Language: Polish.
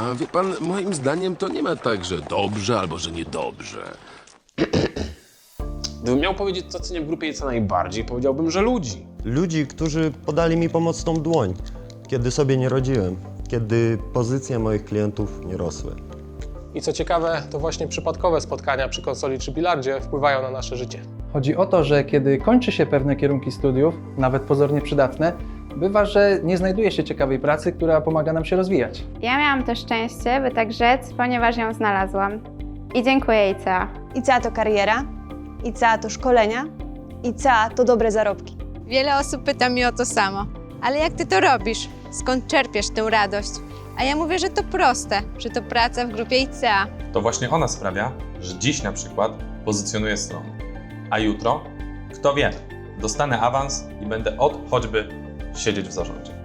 A wie pan, moim zdaniem to nie ma tak, że dobrze albo że niedobrze. Gdybym miał powiedzieć, co cenię w grupie IC najbardziej, powiedziałbym, że ludzi. Ludzi, którzy podali mi pomocną dłoń, kiedy sobie nie rodziłem, kiedy pozycje moich klientów nie rosły. I co ciekawe, to właśnie przypadkowe spotkania przy konsoli czy bilardzie wpływają na nasze życie. Chodzi o to, że kiedy kończy się pewne kierunki studiów, nawet pozornie przydatne, bywa, że nie znajduje się ciekawej pracy, która pomaga nam się rozwijać. Ja miałam to szczęście, by tak rzec, ponieważ ją znalazłam. I dziękuję ICA. ICA to kariera, ICA to szkolenia, ICA to dobre zarobki. Wiele osób pyta mnie o to samo. Ale jak ty to robisz? Skąd czerpiesz tę radość? A ja mówię, że to proste, że to praca w grupie ICA. To właśnie ona sprawia, że dziś na przykład pozycjonuję stronę. A jutro, kto wie, dostanę awans i będę od choćby siedzieć w zarządzie.